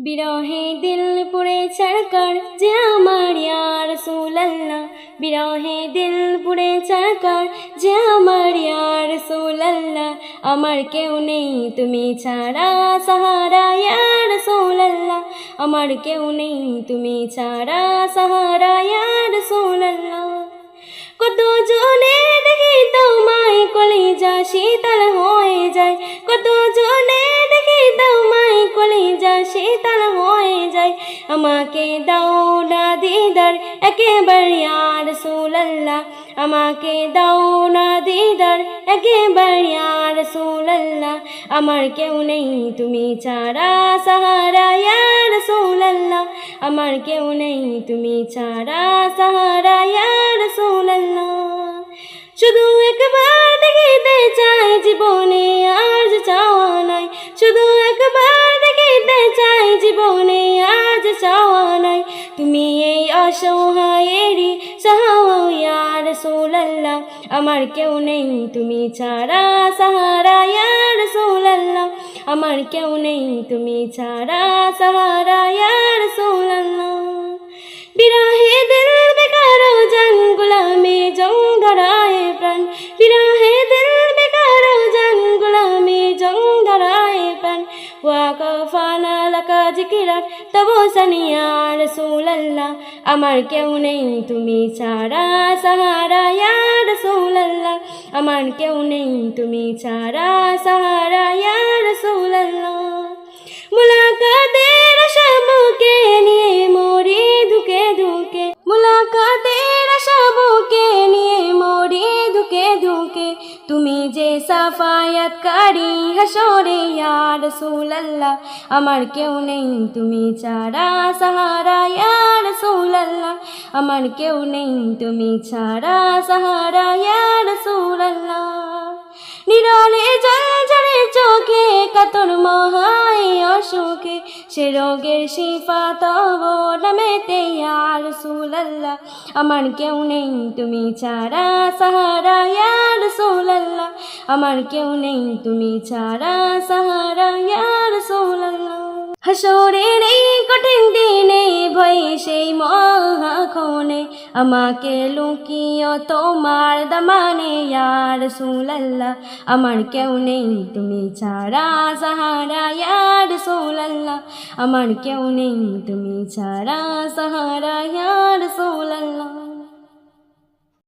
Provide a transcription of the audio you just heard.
বিরহে দিল পুড়ে চরকর যে আমার ইয়ার সুলাল্লাহ। বিরহে দিল পুড়ে চরকর যে আমার ইয়ার সুলাল্লাহ। আমার কেউ নেই, তুমি ছাড়া সাহারা ইয়ার সুলাল্লাহ। আমার কেউ নেই, তুমি ছাড়া সাহারা ইয়ার সুলাল্লাহ। কত জনে দেখি তোমায় কলিজা শীতল হয়ে যায়। কত জনে শীতল হয়ে যায়। আমাকে দাও না দিদার, একেবারে আর সুলাল্লাহ। আমাকে দাও না দিদার, একেবারে আর সুলাল্লাহ। আমার কেউ নেই, তুমি ছাড়া সাহারা ইয়ার সুলাল্লাহ। আমার কেউ নেই, তুমি ছাড়া সাহারা ইয়ার সুলাল্লাহ। শুধু একবার দেখিতে চাই, জীবনে আজ চাওয়া নাই। শুধু একবার জীবনে আজ চাওয়া নাই। তুমি এই অসহায়েরই সাহায়ার সোলাল্লাহ আমার কেউ নেই, তুমি ছাড়া সাহারা ইয়ার সোলাল্লাহ আমার কেউ নেই, তুমি ছাড়া সাহারা ইয়ার সোলাল্লাহ বিরাহে দিল বেকার জান, গুলামে জং প্রাণ। বিরাহে দিল বেকার জান, গুলামে জং প্রাণ। ওয়াকফানা লাকা জিকিরাত তবু সানিয়া রাসূলুল্লাহ, আমার কেউ নেই, তুমি ছাড়া সাহারা, ইয়া রাসূলুল্লাহ, আমার কেউ নেই, তুমি ছাড়া সাহারা, ইয়া রাসূলুল্লাহ। মুলাকাতের তুমি যে সাফায়াতকারী, হাসরে ইয়ার সুলাল্লাহ আমার কেউ নেই। তুমি ছাড়া সাহারা ইয়ার সুলাল্লাহ আমার কেউ নেই। তুমি ছাড়া সাহারা ইয়ার সুলাল্লাহ নিরলে জল চোখে কাতর মহাই অসুখে সে রোগের শিফা তব নামেতে আর সুলাল্লা। আমার কেউ নেই, তুমি ছাড়া সাহারা, ইয়ার সুলাল্লা। আমার কেউ নেই, তুমি ছাড়া সাহারা, ইয়ার সুলাল্লা। হাসরের এই কঠিন দিনে ভয় সেই মহাক্ষণে আমাকে লুকিও তোমার দমানে, ইয়ার সুলাল্লা আমার কেউ নেই, তুমি ছাড়া সাহারা, ইয়ার সুলাল্লা আমার কেউ নেই, তুমি ছাড়া সাহারা, ইয়ার সুলাল্লাহ।